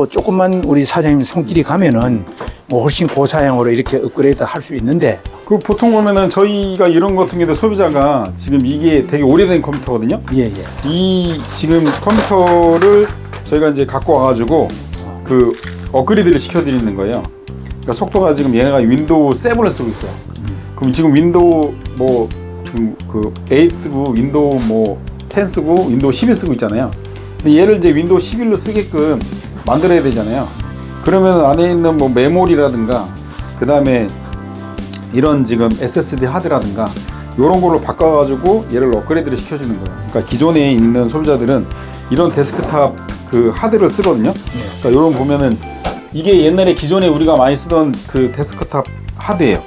뭐 조금만 우리 사장님 손길이 가면은 뭐 훨씬 고사양으로 이렇게 업그레이드 할 수 있는데 그 보통 보면은 저희가 이런 거 같은 경우도 소비자가 지금 이게 되게 오래된 컴퓨터거든요. 예 예 이 지금 컴퓨터를 저희가 이제 갖고 와가지고 그 업그레이드를 시켜드리는 거예요. 그러니까 속도가 지금 얘가 윈도우 7을 쓰고 있어요. 그럼 지금 윈도우 뭐 지금 그8 쓰고 윈도우 뭐10 쓰고 윈도우 11 쓰고 있잖아요. 근데 얘를 이제 윈도우 11로 쓰게끔 만들어야 되잖아요. 그러면 안에 있는 뭐 메모리라든가 그 다음에 이런 지금 SSD 하드라든가 이런 걸로 바꿔가지고 얘를 업그레이드를 시켜주는 거예요. 그러니까 기존에 있는 소비자들은 이런 데스크탑 그 하드를 쓰거든요. 그러니까 이런 보면은 이게 옛날에 기존에 우리가 많이 쓰던 그 데스크탑 하드예요.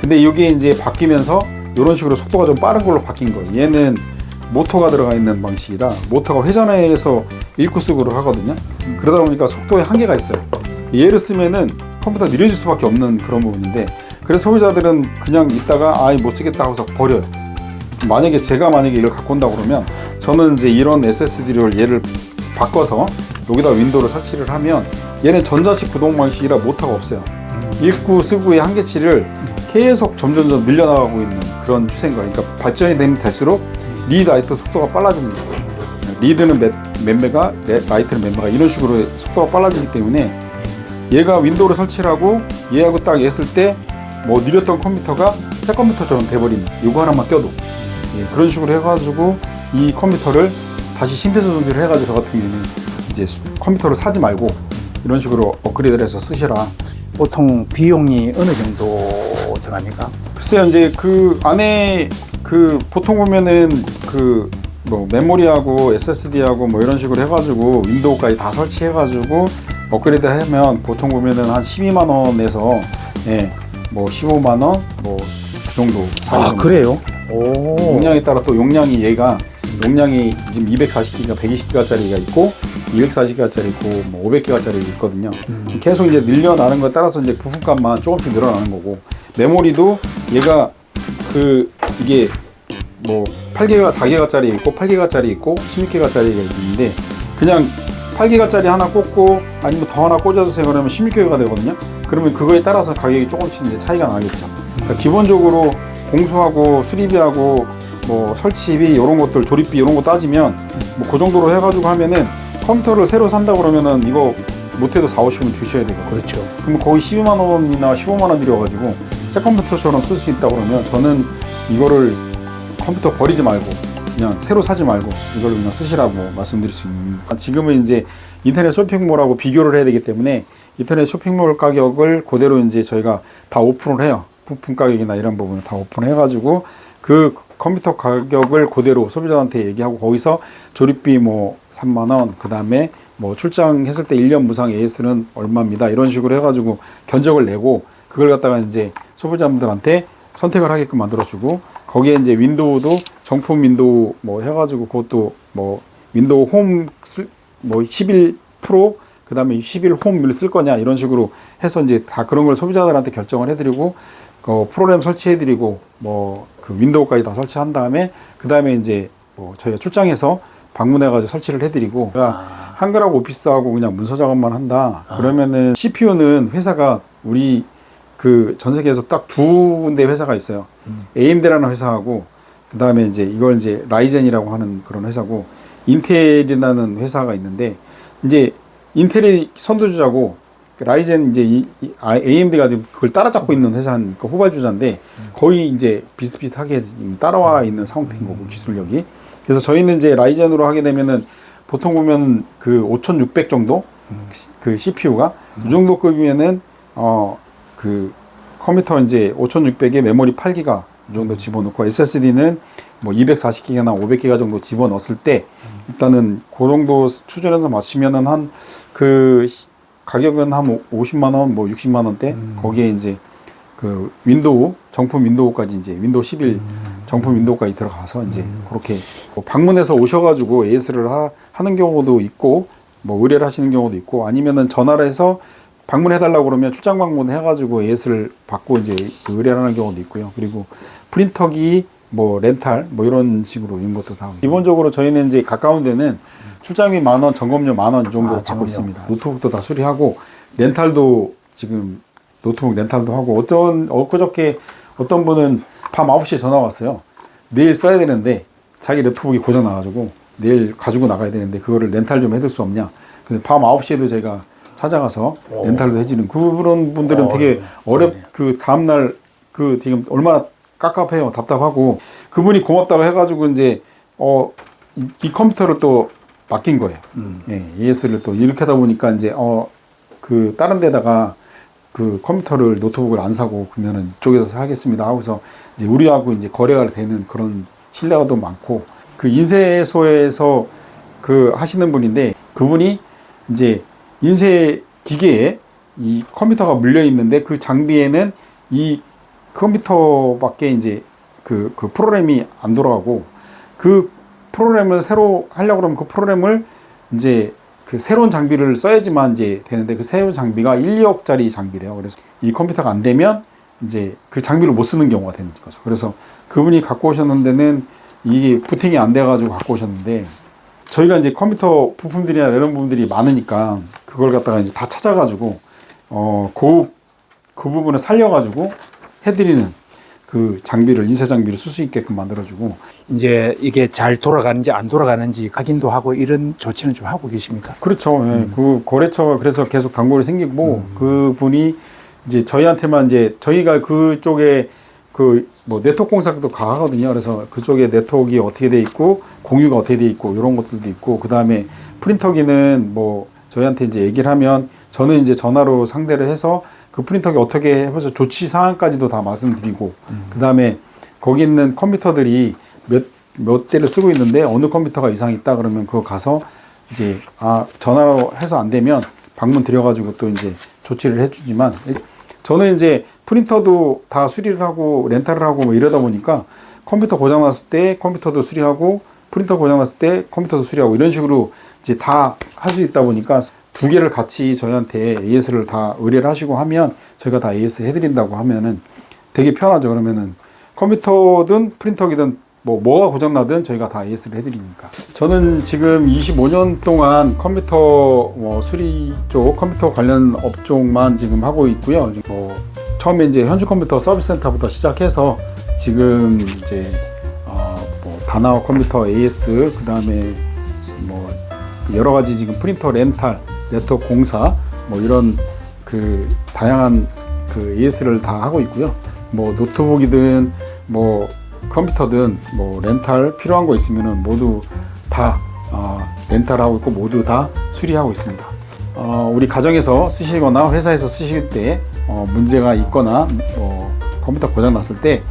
근데 이게 이제 바뀌면서 이런 식으로 속도가 좀 빠른 걸로 바뀐 거예요. 얘는 모터가 들어가 있는 방식이다. 모터가 회전해서 일구수구를 하거든요. 그러다 보니까 속도에 한계가 있어요. 얘를 쓰면은 컴퓨터 느려질 수밖에 없는 그런 부분인데 그래서 소비자들은 그냥 있다가 아이 못 쓰겠다 하고서 버려요. 만약에 제가 만약에 이걸 갖고 온다 그러면 저는 이제 이런 SSD를 얘를 바꿔서 여기다 윈도우를 설치를 하면 얘는 전자식 구동 방식이라 모터가 없어요. 읽고 쓰고의 한계치를 계속 점점점 늘려나가고 있는 그런 추세인 거예요. 그러니까 발전이 되면 될수록 리드 라이트 속도가 거예요. 리드는 몇, 레- 라이트는 몇 메가 이런 식으로 속도가 빨라지기 때문에 얘가 윈도우를 설치를 하고 얘하고 딱 했을 때 뭐 느렸던 컴퓨터가 새 컴퓨터처럼 돼버리는 이거 하나만 껴도 예, 그런 식으로 해가지고 이 컴퓨터를 다시 심폐소생술을 해가지고 저 같은 경우는 이제 수- 컴퓨터를 사지 말고 이런 식으로 업그레이드를 해서 쓰시라 보통 비용이 어느 정도 들어갑니까? 글쎄요 이제 그 안에 그 보통 보면은 그 뭐 메모리하고 SSD하고 뭐 이런 식으로 해가지고 윈도우까지 다 설치해가지고 업그레이드 하면 보통 보면은 한 12만 원에서 예 뭐 15만 원 뭐 그 정도 아 정도. 그래요? 오 용량에 따라 또 용량이 얘가 용량이 지금 240기가 120기가짜리가 있고 240기가짜리 있고 뭐 500기가짜리 있거든요. 계속 이제 늘려나는 거에 따라서 이제 부품값만 조금씩 늘어나는 거고 메모리도 얘가 그 이게 뭐 8기가 4기가짜리 있고 8기가짜리 있고 16기가짜리가 있는데 그냥 8기가짜리 하나 꽂고 아니면 더 하나 꽂아주세요 그러면 16기가 되거든요. 그러면 그거에 따라서 가격이 조금씩 이제 차이가 나겠죠. 그러니까 기본적으로 공수하고 수리비하고 뭐 설치비 이런 것들 조립비 이런 거 따지면 뭐 그 정도로 해가지고 하면은 컴퓨터를 새로 산다 그러면은 이거 못해도 4, 50원 주셔야 되고 그렇죠. 그러면 거의 12만 원이나 15만 원 들여가지고 새 컴퓨터처럼 쓸 수 있다 그러면 저는 이거를 컴퓨터 버리지 말고 그냥 새로 사지 말고 이걸 그냥 쓰시라고 말씀드릴 수 있는 지금은 이제 인터넷 쇼핑몰하고 비교를 해야 되기 때문에 인터넷 쇼핑몰 가격을 그대로 이제 저희가 다 오픈을 해요. 부품 가격이나 이런 부분을 다 오픈해 가지고 그 컴퓨터 가격을 그대로 소비자한테 얘기하고 거기서 조립비 뭐 3만 원 그다음에 뭐 출장했을 때 1년 무상 AS는 얼마입니다. 이런 식으로 해가지고 견적을 내고 그걸 갖다가 이제 소비자분들한테 선택을 하게끔 만들어주고 거기에 이제 윈도우도 정품 윈도우 뭐 해가지고 그것도 뭐 윈도우 홈뭐11 프로 그 다음에 11 홈을 쓸 거냐 이런 식으로 해서 이제 다 그런 걸 소비자들한테 결정을 해드리고 그 프로그램 설치해드리고 뭐 그 윈도우까지 다 설치한 다음에 그 다음에 이제 뭐 저희가 출장해서 방문해가지고 설치를 해드리고 그러니까 한글하고 오피스하고 그냥 문서 작업만 한다. 그러면은 CPU는 회사가 우리 그 전 세계에서 딱 두 군데 회사가 있어요. AMD라는 회사하고 그 다음에 이제 이걸 이제 라이젠이라고 하는 그런 회사고 인텔이라는 회사가 있는데 이제 인텔이 선두주자고 그 라이젠 이제 이, 이- 아, AMD가 지금 그걸 따라잡고 있는 회사니까 후발주자인데 거의 이제 비슷비슷하게 따라와 있는 상태인 거고 기술력이. 그래서 저희는 이제 라이젠으로 하게 되면은 보통 보면 그 5,600 정도 시- 그 CPU가? 이 정도 급이면은 어 그 컴퓨터 이제 5,600에 메모리 8기가 이 정도 집어넣고 SSD는 뭐 240기가나 500기가 정도 집어넣었을 때 일단은 그 정도 수준에서 맞추면은 한 그 가격은 한 50만 원, 뭐 60만 원대? 거기에 이제 그 윈도우 정품 윈도우까지 이제 윈도우 11 정품 윈도우까지 들어가서 이제 그렇게 뭐 방문해서 오셔가지고 AS를 하, 하는 경우도 있고 뭐 의뢰를 하시는 경우도 있고 아니면은 전화를 해서 방문해달라고 그러면 출장 방문 해가지고 AS를 받고 이제 의뢰를 하는 경우도 있고요. 그리고 프린터기 뭐 렌탈 뭐 이런 식으로 이런 것도 다 기본적으로 저희는 이제 가까운 데는 출장비 만 원, 점검료 만 원 정도 아, 받고. 있습니다. 노트북도 다 수리하고 렌탈도 지금 노트북 렌탈도 하고 어떤 엊그저께 어떤 분은 밤 9시에 전화 왔어요. 내일 써야 되는데 자기 노트북이 고장 나가지고 내일 가지고 나가야 되는데 그거를 렌탈 좀 해줄 수 없냐. 근데 밤 9시에도 제가 찾아가서 렌탈도 해주는 그런 분들은 어, 되게 네. 어렵 그 다음날 그 지금 얼마나 깝깝해요. 답답하고. 그분이 고맙다고 해가지고 이제 어 이, 이 컴퓨터를 또 맡긴 거예요. 예, ES를 또 이렇게 하다 보니까 이제 어 그 다른 데다가 그 컴퓨터를 노트북을 안 사고 그러면은 이쪽에서 하겠습니다 하고서 이제 우리하고 이제 거래가 되는 그런 신뢰가 더 많고 그 인쇄소에서 그 하시는 분인데 그분이 이제 인쇄 기계에 이 컴퓨터가 물려 있는데 그 장비에는 이 컴퓨터밖에 이제 그, 그 프로그램이 안 돌아가고 그 프로그램을 새로 하려고 그러면 그 프로그램을 이제 그 새로운 장비를 써야지만 이제 되는데 그 새로운 장비가 1, 2억짜리 장비래요. 그래서 이 컴퓨터가 안 되면 이제 그 장비를 못 쓰는 경우가 되는 거죠. 그래서 그분이 갖고 오셨는데는 이게 부팅이 안 돼가지고 갖고 오셨는데 저희가 이제 컴퓨터 부품들이나 이런 부분들이 많으니까 그걸 갖다가 이제 다 찾아가지고 어그 그 부분을 살려가지고 해드리는 그 장비를 인쇄 장비를 쓸 수 있게끔 만들어주고 이제 이게 잘 돌아가는지 안 돌아가는지 확인도 하고 이런 조치는 좀 하고 계십니까? 그렇죠. 예. 그 거래처가 그래서 계속 단골이 생기고 그 분이 이제 저희한테만 이제 저희가 그쪽에 그 뭐 네트워크 공사도 가거든요. 그래서 그쪽에 네트워크가 어떻게 돼 있고 공유가 어떻게 돼 있고 이런 것들도 있고 그 다음에 프린터기는 뭐 저희한테 이제 얘기를 하면 저는 이제 전화로 상대를 해서 그 프린터기 어떻게 해서 조치 사항까지도 다 말씀드리고 그 다음에 거기 있는 컴퓨터들이 몇, 몇 대를 쓰고 있는데 어느 컴퓨터가 이상 있다 그러면 그거 가서 이제 아 전화로 해서 안 되면 방문 드려가지고 또 이제 조치를 해주지만 저는 이제 프린터도 다 수리를 하고 렌탈을 하고 뭐 이러다 보니까 컴퓨터 고장 났을 때 컴퓨터도 수리하고 프린터 고장 났을 때 컴퓨터도 수리하고 이런 식으로 이제 다 할 수 있다 보니까 두 개를 같이 저희한테 AS를 다 의뢰를 하시고 하면 저희가 다 AS 해드린다고 하면은 되게 편하죠. 그러면은 컴퓨터든 프린터기든 뭐 뭐가 고장 나든 저희가 다 AS를 해드리니까. 저는 지금 25년 동안 컴퓨터 뭐 수리 쪽 컴퓨터 관련 업종만 지금 하고 있고요. 뭐 처음에 이제 현주 컴퓨터 서비스 센터부터 시작해서 지금 이제 어뭐 다나와 컴퓨터 AS 그 다음에 뭐 여러 가지 지금 프린터 렌탈, 네트워크 공사 뭐 이런 그 다양한 그 AS를 다 하고 있고요. 뭐 노트북이든 뭐 컴퓨터든 뭐 렌탈 필요한 거 있으면은 모두 다 어, 렌탈하고 있고 모두 다 수리하고 있습니다. 어, 우리 가정에서 쓰시거나 회사에서 쓰실 때 어, 문제가 있거나 어, 컴퓨터 고장 났을 때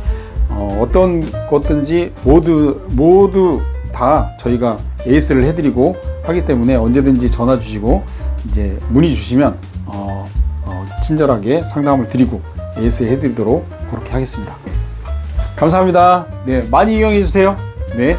어, 어떤 것든지 모두 모두 다 저희가 에이스를 해드리고 하기 때문에 언제든지 전화 주시고 이제 문의 주시면 어, 어, 친절하게 상담을 드리고 에이스 해드리도록 그렇게 하겠습니다. 감사합니다. 네, 많이 이용해 주세요. 네.